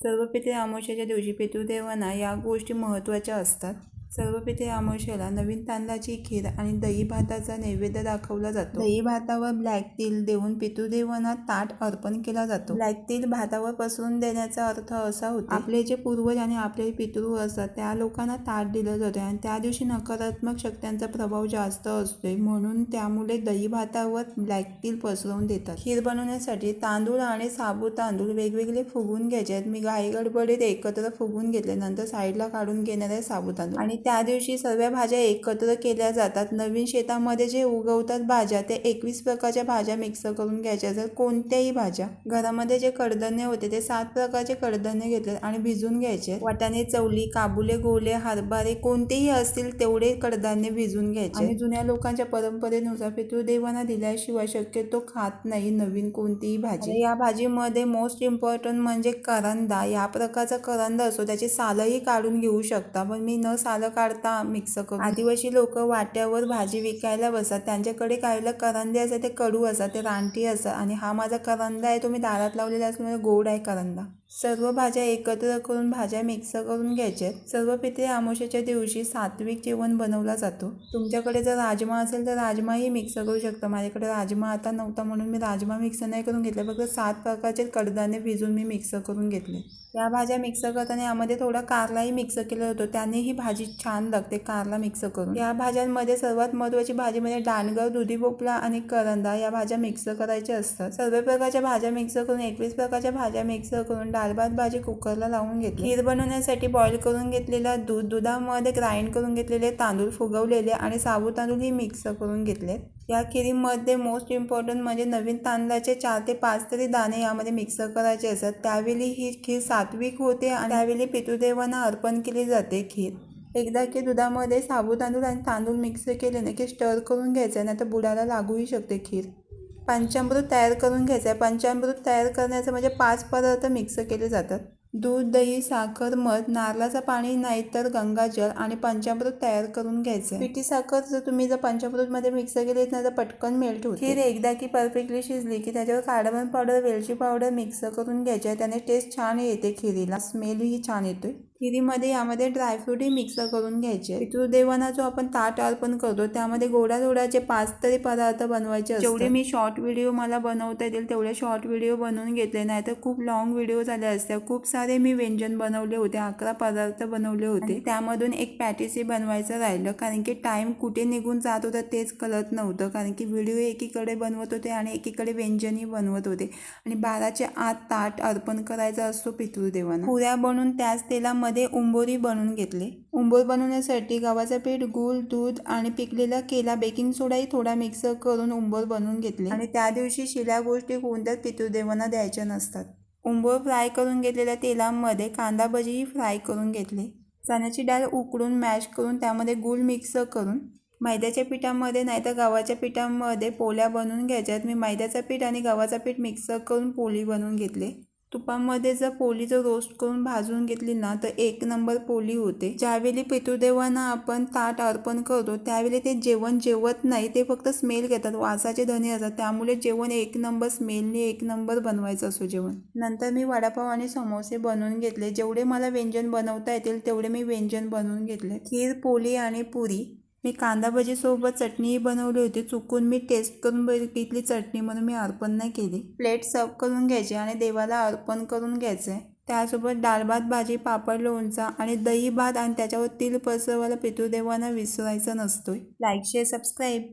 सर्व पितृ अमावस्येच्या दिवशी पितृदेवांना या गोष्टी महत्त्वाच्या असतात. सर्व पितृ अमावस्येला नवीन तांदळाची खीर आणि दही भाताचा नैवेद्य दाखवला जातो. दही भातावर ब्लॅक तिल देऊन पितृदेवांना ताट अर्पण केला जातो. ब्लॅक तिल भातावर पसरून देण्याचा अर्थ असा होतो. आपले जे पूर्वज आणि आपले पितृ असतात त्या लोकांना ताट दिलं जाते आणि त्या दिवशी नकारात्मक शक्त्यांचा प्रभाव जास्त असतोय. म्हणून त्यामुळे दही भातावर ब्लॅक तिल पसरवून देतात. खीर बनवण्यासाठी तांदूळ आणि साबूत तांदूळ वेगवेगळे फुगून घ्यायचे आहेत. मी घाई गडबडीत एकत्र फुगून घेतले नंतर साईडला काढून घेणार आहे साबूत तांदूळ. आणि त्या दिवशी सर्व भाज्या एकत्र केल्या जातात. नवीन शेतामध्ये जे उगवतात भाज्या ते एकवीस प्रकारच्या भाज्या मिक्स करून घ्यायच्या. जर कोणत्याही भाज्या घरामध्ये जे कडधान्य होते ते सात प्रकारचे कडधान्य घेतले आणि भिजून घ्यायचे. वाटाणे चवली काबुले गोले हरभरे कोणतेही असतील तेवढे कडधान्य भिजून घ्यायचे. आणि जुन्या लोकांच्या परंपरेनुसार पितृदेवांना दिल्याशिवाय शक्यतो खात नाही नवीन कोणतीही भाजी. या भाजीमध्ये मोस्ट इम्पॉर्टंट म्हणजे करंदा या प्रकारचा करंदा असतो त्याची सालही काढून घेऊ शकता. पण मी न सालं काढता मिक्स करून. आदिवासी लोक वाट्यावर भाजी विकायला बसतात. त्यांच्याकडे काहीला करंदे असतात ते कडू असतात ते रानटी असतात. आणि हा माझा करंदा आहे तो मी दारात लावलेला असल्यामुळे गोड आहे करंदा. सर्व भाज्या एकत्र करून भाज्या मिक्स करून घ्यायच्यात सर्व पित्रे आमोशाच्या दिवशी सात्विक जेवण बनवला जातो. तुमच्याकडे जर राजमा असेल तर राजमाही मिक्स करू शकता. माझ्याकडे राजमा आता नव्हता म्हणून मी राजमा मिक्स नाही करून घेतले. फक्त सात प्रकारचे कडधान्य भिजून मी मिक्स करून घेतले. या भाज्या मिक्स करताना यामध्ये थोडा कारलाही मिक्स केला होतो त्याने ही भाजी छान लागते कारला मिक्स करून. या भाज्यांमध्ये सर्वात महत्त्वाची भाजी म्हणजे डांगर दुधी भोपळा आणि करंदा या भाज्या मिक्स करायच्या असतात. सर्व प्रकारच्या भाज्या मिक्स करून एकवीस प्रकारच्या भाज्या मिक्स करून डाळ भाजी कुकरला लावून घेतली. खीर बनवण्यासाठी बॉईल करून घेतलेला दूध दुधामध्ये ग्राइंड करून घेतलेले तांदूळ फुगवलेले आणि साबू तांदूळ ही मिक्स करून घेतले. या खिरीमध्ये मोस्ट इम्पॉर्टंट म्हणजे नवीन तांदळाचे चार ते पाच तरी दाणे यामध्ये मिक्स करायचे असतात. त्यावेळी ही खीर सात्विक होते आणि त्यावेळी पितृदेवांना अर्पण केली जाते खीर. एकदा की दुधामध्ये साबू तांदूळ आणि तांदूळ मिक्स केले ना की स्टर करून घ्यायचं नाही तर बुडाला लागूही शकते खीर. पंचामृत तयार करून घ्यायचं आहे पंचामृत तयार करण्याचं म्हणजे पाच पदार्थ मिक्स केले जातात. दूध दही साखर मध नारळाचं पाणी नाही तर गंगाजल आणि पंचामृत तयार करून घ्यायचं पिठी साखर जर तुम्ही जर पंचामृतमध्ये मिक्स केली ना तर पटकन मेल्ट होते. खीर एकदा की परफेक्टली शिजली की त्याच्यावर कार्डमन पावडर वेलची पावडर मिक्स करून घ्यायची आहे त्याने टेस्ट छान येते खिरीला. स्मेलही छान येतोय. खिरीमध्ये यामध्ये ड्रायफ्रूटही मिक्स करून घ्यायचे. पितृदेवांना जो आपण ताट अर्पण करतो त्यामध्ये गोडा गोडाचे पाच तरी पदार्थ बनवायचे. जेवढे मी शॉर्ट व्हिडिओ मला बनवता येतील तेवढे शॉर्ट व्हिडिओ बनवून घेतले. नाही तर खूप लॉंग व्हिडिओ झाले असते. खूप सारे मी व्यंजन बनवले होते अकरा पदार्थ बनवले होते. त्यामधून एक पॅटिसी बनवायचं राहिलं. कारण की टाइम कुठे निघून जात होता तेच कळत नव्हतं. कारण की व्हिडिओ एकीकडे बनवत होते आणि एकीकडे व्यंजनही बनवत होते. आणि बाराच्या आत ताट अर्पण करायचा असतो पितृदेवांना. पुऱ्या बनवून त्याच तेलामध्ये मध्ये उंबोरी बनवून घेतले. उंबोर बनवण्यासाठी गव्हाचं पीठ गूळ दूध आणि पिकलेला केला बेकिंग सोडाही थोडा मिक्स करून उंबोर बनवून घेतले. आणि त्या दिवशी शिल्या गोष्टी कोणत्याच पितृदेवांना द्यायच्या नसतात. उंबोर फ्राय करून घेतलेल्या तेलामध्ये कांदा भजीही फ्राय करून घेतले. चण्याची डाळ उकडून मॅश करून त्यामध्ये गूळ मिक्स करून मैद्याच्या पिठामध्ये नाही तर गव्हाच्या पिठामध्ये पोल्या बनवून घ्यायच्यात. मी मैद्याचं पीठ आणि गव्हाचं पीठ मिक्स करून पोळी बनवून घेतले. तुपामध्ये जर पोळी जर रोस्ट करून भाजून घेतली ना तर एक नंबर पोळी होते. ज्यावेळी पितृदेवांना आपण ताट अर्पण करतो त्यावेळी ते जेवण जेवत नाही ते फक्त स्मेल घेतात. वासाचे धने असतात. त्यामुळे जेवण एक नंबर स्मेलने एक नंबर बनवायचं असो जेवण. नंतर मी वडापाव आणि समोसे बनवून घेतले. जेवढे मला व्यंजन बनवता येतील तेवढे मी व्यंजन बनवून घेतले. खीर पोळी आणि पुरी. मी कांदा भजीसोबत चटणीही बनवली होती. चुकून मी टेस्ट करून बघितली चटणी म्हणून मी अर्पण नाही केली. प्लेट सर्व करून घ्यायची आणि देवाला अर्पण करून घ्यायचं. आहे त्यासोबत डाळ भात भाजी पापड लोणचा आणि दही भात आणि त्याच्यावर तिल पसरवायला पितृदेवांना विसरायचं नसतोय. Like share subscribe